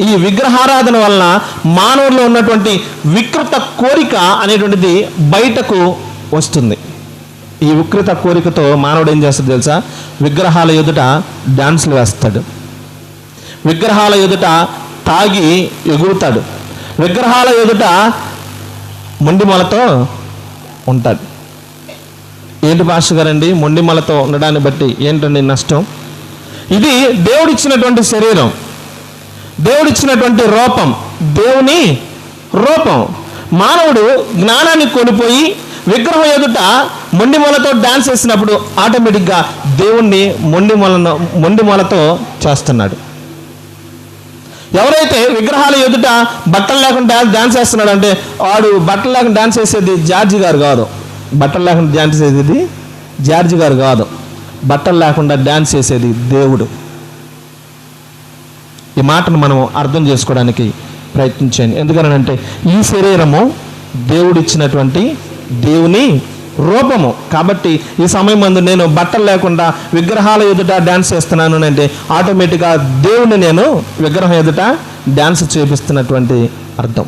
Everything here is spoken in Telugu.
ఈ విగ్రహారాధన వలన మానవుల్లో ఉన్నటువంటి వికృత కోరిక అనేటువంటిది బయటకు వస్తుంది. ఈ వికృత కోరికతో మానవుడు ఏం చేస్తాడు తెలుసా? విగ్రహాల ఎదుట డాన్సులు వేస్తాడు. విగ్రహాల ఎదుట తాగి ఎగురుతాడు. విగ్రహాల ఎదుట మొండిమలతో ఉంటాడు. ఏంటి భాష గారండి? మొండిమలతో ఉండడాన్ని బట్టి ఏంటండి నష్టం? ఇది దేవుడిచ్చినటువంటి శరీరం. దేవుడిచ్చినటువంటి రూపం. దేవుని రూపం. మానవుడు జ్ఞానాన్ని కోల్పోయి విగ్రహం ఎదుట మొండి మొలతో డాన్స్ వేసినప్పుడు ఆటోమేటిక్గా దేవుణ్ణి మొండి మొలను మొండి మొలతో చేస్తున్నాడు. ఎవరైతే విగ్రహాల ఎదుట బట్టలు లేకుండా డాన్స్ వేస్తున్నాడు అంటే వాడు బట్టలు లేకుండా డాన్స్ చేసేది జార్జి గారు కాదు. బట్టలు లేకుండా డాన్స్ చేసేది జార్జి గారు కాదు. బట్టలు లేకుండా డాన్స్ చేసేది దేవుడు. ఈ మాటను మనం అర్థం చేసుకోవడానికి ప్రయత్నించండి ఎందుకనంటే ఈ శరీరము దేవుడిచ్చినటువంటి దేవుని రూపము. కాబట్టి ఈ సమయం ముందు నేను బట్టలు లేకుండా విగ్రహాల ఎదుట డ్యాన్స్ చేస్తున్నాను అంటే ఆటోమేటిక్గా దేవుని నేను విగ్రహం ఎదుట డ్యాన్స్ చేపిస్తున్నటువంటి అర్థం.